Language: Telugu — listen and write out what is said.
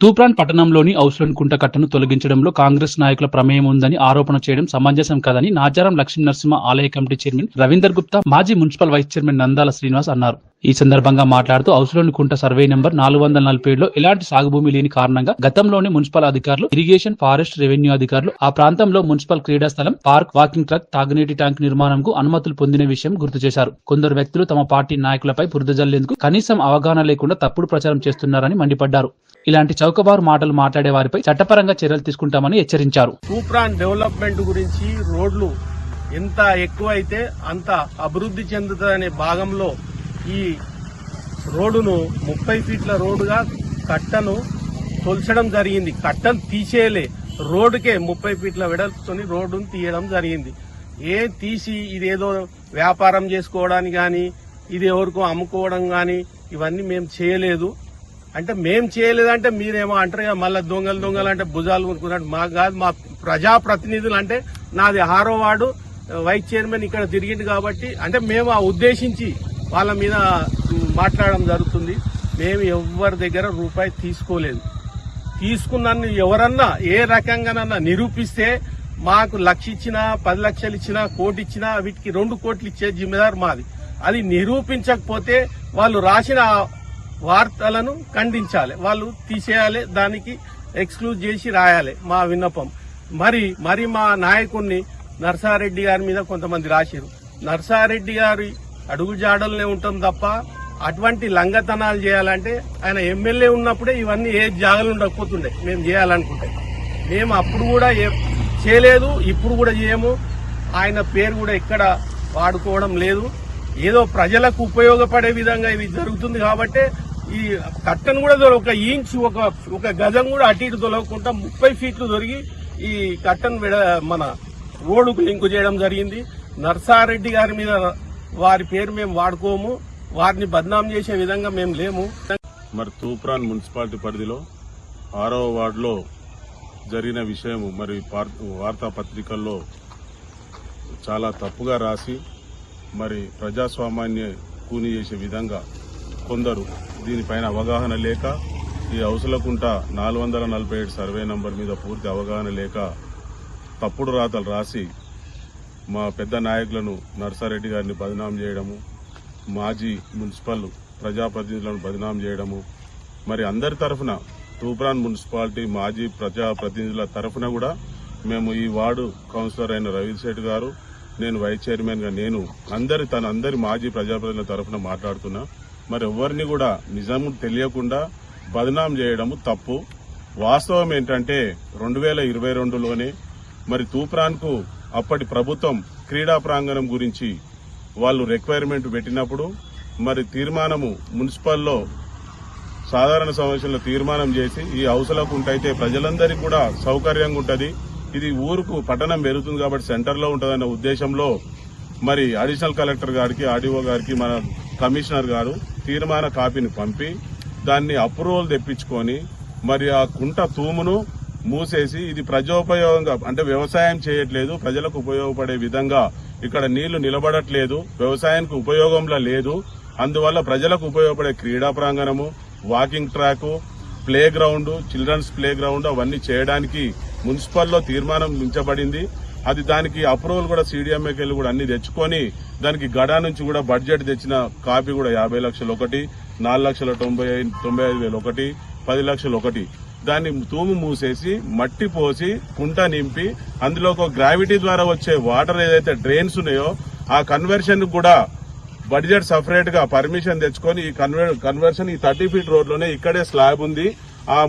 తూప్రాన్ పట్టణంలోని ఔసులన్ కుంట కట్టను తొలగించడంలో కాంగ్రెస్ నాయకుల ప్రమేయం ఉందని ఆరోపణ చేయడం సమంజసం కాదని నాచారం లక్ష్మీ నరసింహ ఆలయ కమిటీ చైర్మన్ రవీందర్ గుప్తా మాజీ municipal vice chairman Nandala Srinivas అన్నారు. ఈ సందర్భంగా మాట్లాడుతూ ఔసులోని కుంట సర్వే నెంబర్ నాలుగు వందల నలభై ఏడులో ఎలాంటి సాగుభూమి లేని కారణంగా గతంలోని మున్సిపల్ అధికారులు ఇరిగేషన్ ఫారెస్ట్ రెవెన్యూ అధికారులు ఆ ప్రాంతంలో మున్సిపల్ క్రీడా స్థలం పార్క్ వాకింగ్ ట్రక్ తాగునీటి ట్యాంక్ నిర్మాణంకు అనుమతులు పొందిన విషయం గుర్తు చేశారు. కొందరు వ్యక్తులు తమ పార్టీ నాయకులపై బురదజల్లేందుకు కనీసం అవగాహన లేకుండా తప్పుడు ప్రచారం చేస్తున్నారని మండిపడ్డారు. ఇలాంటి చౌకబారు మాటలు మాట్లాడే వారిపై చట్టపరంగా చర్యలు తీసుకుంటామని హెచ్చరించారు. తూప్రాన్ డెవలప్మెంట్ గురించి రోడ్లు ఎంత ఎక్కువైతే అంత అభివృద్ధి చెందుతుందనే భాగంలో ఈ రోడ్డును ముప్పై ఫీట్ల రోడ్డుగా కట్టను తొలచడం జరిగింది. కట్టను తీసేయలే. రోడ్డుకే ముప్పై ఫీట్ల వెడల్పుతోని రోడ్డును తీయడం జరిగింది. ఏ తీసి ఇదేదో వ్యాపారం చేసుకోవడానికి కానీ ఇది ఎవరికో అమ్ముకోవడం కానీ ఇవన్నీ మేము చేయలేదు. అంటే మేం చేయలేదంటే మీరేమో అంటారు కదా మళ్ళీ దొంగలు దొంగలు అంటే భుజాలు కొనుక్కున్నట్టు మాకు కాదు మా ప్రజాప్రతినిధులు అంటే నాది ఆరో వార్డు వైస్ చైర్మన్ ఇక్కడ తిరిగింది కాబట్టి అంటే మేము ఆ ఉద్దేశించి వాళ్ళ మీద మాట్లాడడం జరుగుతుంది. మేము ఎవరి దగ్గర రూపాయి తీసుకోలేదు. తీసుకున్నాను ఎవరన్నా ఏ రకంగానన్నా నిరూపిస్తే మాకు లక్ష ఇచ్చినా పది లక్షలు ఇచ్చినా కోటి ఇచ్చినా వీటికి రెండు కోట్లు ఇచ్చే జిమ్మేదారు మాది. అది నిరూపించకపోతే వాళ్ళు రాసిన వార్తలను ఖండించాలి. వాళ్ళు తీసేయాలి దానికి ఎక్స్క్లూజ్ చేసి రాయాలి మా విన్నపం. మరి మరి మా నాయకుడిని నర్సారెడ్డి గారి మీద కొంతమంది రాశారు నర్సారెడ్డి గారి అడుగు అడుగుజాడల్నే ఉంటాం తప్ప అటువంటి లంగతనాలు చేయాలంటే ఆయన ఎమ్మెల్యే ఉన్నప్పుడే ఇవన్నీ ఏ జాగలు ఉండకపోతుండే. మేము చేయాలనుకుంటే. మేము అప్పుడు కూడా చేయలేదు ఇప్పుడు కూడా చేయము. ఆయన పేరు కూడా ఎక్కడ వాడుకోవడం లేదు. ఏదో ప్రజలకు ఉపయోగపడే విధంగా ఇది జరుగుతుంది కాబట్టి ఈ కట్టను కూడా ఒక ఇంచ్ ఒక ఒక గజం కూడా అటు ఇటు దొరకకుండా ముప్పై ఫీట్లు దొరికి ఈ కట్టను విడ- మన రోడ్డుకు లింకు చేయడం జరిగింది. నర్సారెడ్డి గారి మీద వారి పేరు మేము వాడుకోము వారిని బద్నాం చేసే విధంగా మేము లేము. మరి తూప్రాన్ మున్సిపాలిటీ పరిధిలో ఆరవ వార్డులో జరిగిన విషయం మరి పార్- వార్తాపత్రికల్లో చాలా తప్పుగా రాసి మరి ప్రజాస్వామ్యాన్ని కూని చేసే విధంగా కొందరు దీనిపైన అవగాహన లేక ఈ అవసలకుంట నాలుగు వందల నలభై ఏడు సర్వే నంబర్ మీద పూర్తి అవగాహన లేక తప్పుడు రాతలు రాసి మా పెద్ద నాయకులను నర్సారెడ్డి గారిని బదనాం చేయడము మాజీ మున్సిపల్ ప్రజాప్రతినిధులను బదనాం చేయడము మరి అందరి తరఫున తూప్రాన్ మున్సిపాలిటీ మాజీ ప్రజాప్రతినిధుల తరఫున కూడా మేము ఈ వార్డు కౌన్సిలర్ అయిన రవిశెట్టి గారు నేను వైస్ చైర్మన్గా నేను అందరి తన అందరి మాజీ ప్రజాప్రతినిధుల తరఫున మాట్లాడుతున్నా. మరి ఎవరిని కూడా నిజం తెలియకుండా బదనాం చేయడము తప్పు. వాస్తవం ఏంటంటే రెండు వేల ఇరవై రెండులోనే మరి తూప్రాన్కు అప్పటి ప్రభుత్వం క్రీడా ప్రాంగణం గురించి వాళ్ళు రిక్వైర్మెంట్ పెట్టినప్పుడు మరి తీర్మానము మున్సిపల్లో సాధారణ సమావేశంలో తీర్మానం చేసి ఈ హౌస్లకు ఉంటైతే ప్రజలందరికీ కూడా సౌకర్యంగా ఉంటుంది. ఇది ఊరుకు పట్టణం పెరుగుతుంది కాబట్టి సెంటర్లో ఉంటుందన్న ఉద్దేశంలో మరి అడిషనల్ కలెక్టర్ గారికి ఆర్డీఓ గారికి మన కమిషనర్ గారు తీర్మాన కాపీని పంపి దాన్ని అప్రూవల్ తెప్పించుకొని మరి ఆ కుంట తూమును మూసేసి ఇది ప్రజోపయోగంగా అంటే వ్యవసాయం చేయట్లేదు ప్రజలకు ఉపయోగపడే విధంగా ఇక్కడ నీళ్ళు నిలబడట్లేదు వ్యవసాయానికి ఉపయోగంలో లేదు. అందువల్ల ప్రజలకు ఉపయోగపడే క్రీడా ప్రాంగణము walking track play ground children's play ground అవన్నీ చేయడానికి మున్సిపల్లో తీర్మానం ఉంచబడింది. అది దానికి అప్రూవల్ కూడా సీడీఎంఏకి వెళ్ళి కూడా అన్ని తెచ్చుకొని దానికి గడా నుంచి కూడా బడ్జెట్ తెచ్చిన కాపీ కూడా యాభై లక్షలు ఒకటి నాలుగు లక్షల తొంభై తొంభై ఐదు వేలు ఒకటి పది లక్షలు ఒకటి దాన్ని తూము మూసేసి మట్టి పోసి కుంట నింపి అందులో ఒక గ్రావిటీ ద్వారా వచ్చే వాటర్ ఏదైతే డ్రైన్స్ ఉన్నాయో ఆ కన్వర్షన్ కూడా బడ్జెట్ సపరేట్గా పర్మిషన్ తెచ్చుకొని ఈ కన్వర్ కన్వర్షన్ ఈ థర్టీ ఫీట్ రోడ్లోనే ఇక్కడే స్లాబ్ ఉంది. ఆ